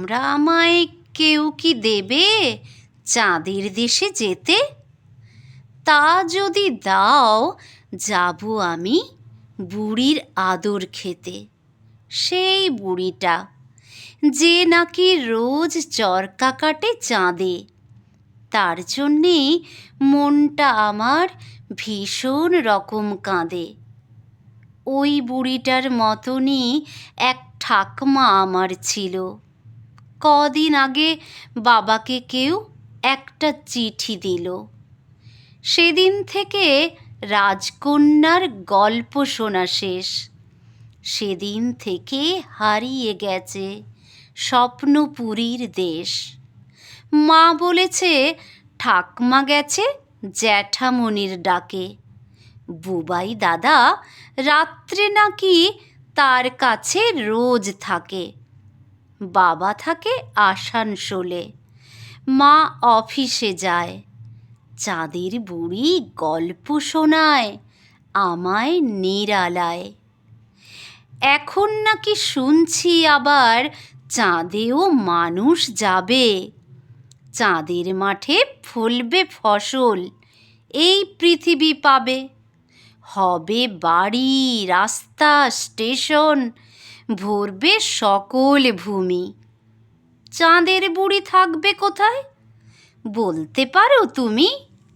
তোমরা আমায় কেউ কি দেবে চাঁদের দেশে যেতে? তা যদি দাও, যাব আমি বুড়ির আদর খেতে। সেই বুড়িটা, যে নাকি রোজ চরকা কাটে চাঁদে, তার জন্যে মনটা আমার ভীষণ রকম কাঁদে। ওই বুড়িটার মতনই এক ঠাকমা আমার ছিল। কদিন আগে বাবাকে কেউ একটা চিঠি দিল। সেদিন থেকে রাজকন্যার গল্প শোনা শেষ। সেদিন থেকে হারিয়ে গেছে স্বপ্নপুরীর দেশ। মা বলেছে, ঠাকমা গেছে জ্যাঠামণির ডাকে। বুবাই দাদা, রাত্রে নাকি তার কাছে রোজ থাকে। বাবা থাকে আসানসোলে। মা অফিসে যায়। চাঁদের বুড়ি গল্প শোনায়, আমায় নিরালায়। এখন নাকি শুনছি আবার চাঁদেও মানুষ যাবে। চাঁদের মাঠে ফলবে ফসল, এই পৃথিবী পাবে। হবে বাড়ি, রাস্তা, স্টেশন ভরবে সকল ভূমি। চাঁদের বুড়ি থাকবে কোথায়? বলতে পারো তুমি?